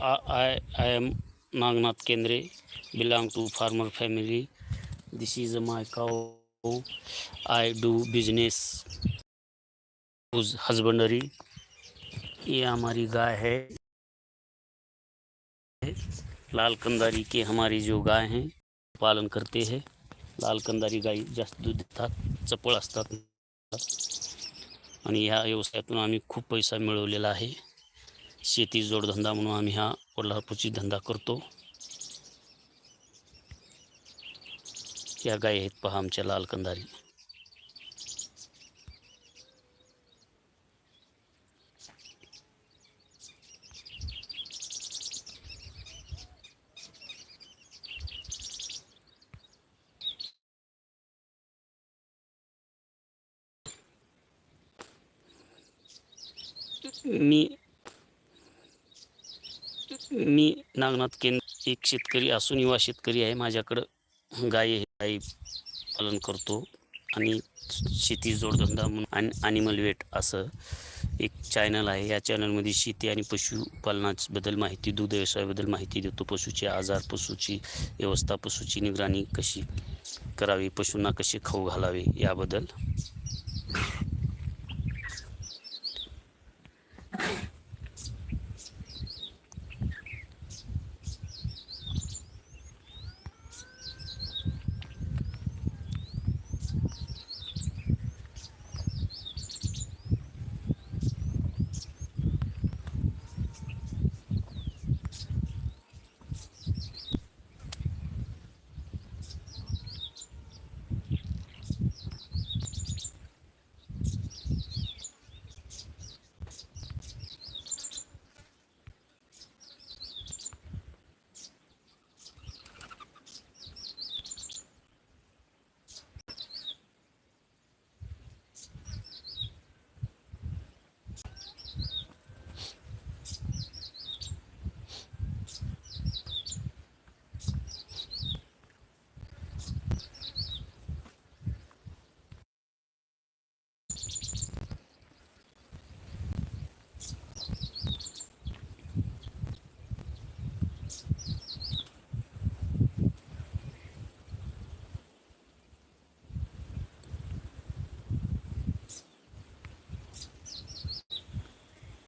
I, I, am Nagnath Kendre, belong to farmer family. This is my cow. I do business, husbandry. ये हमारी गाय है लाल कंदारी के हमारी जो गाय हैं पालन करते हैं लाल कंदारी गाई जास्त दूध देतात चपळ असतात आणि ह्या व्यवसायातून आम्ही खूप पैसा मिळवलेला आहे शेती जोडधंदा म्हणून आम्ही हा कोल्हापूरची धंदा करतो. या गाय पहा आमच्या लाल कंदारी मी मी नागनाथ केंद्र एक शेतकरी असून युवा शेतकरी आहे. माझ्याकडं गाय हे गाई पालन करतो आणि शेती जोडधंदा म्हणून आणि ॲनिमल वेट असं एक चॅनल आहे. या चॅनलमध्ये शेती आणि पशुपालनाबद्दल माहिती दूध व्यवसायाबद्दल माहिती देतो. पशुचे आजार पशुची व्यवस्था पशुची निगराणी कशी करावी पशूंना कसे खाऊ घालावे याबद्दल.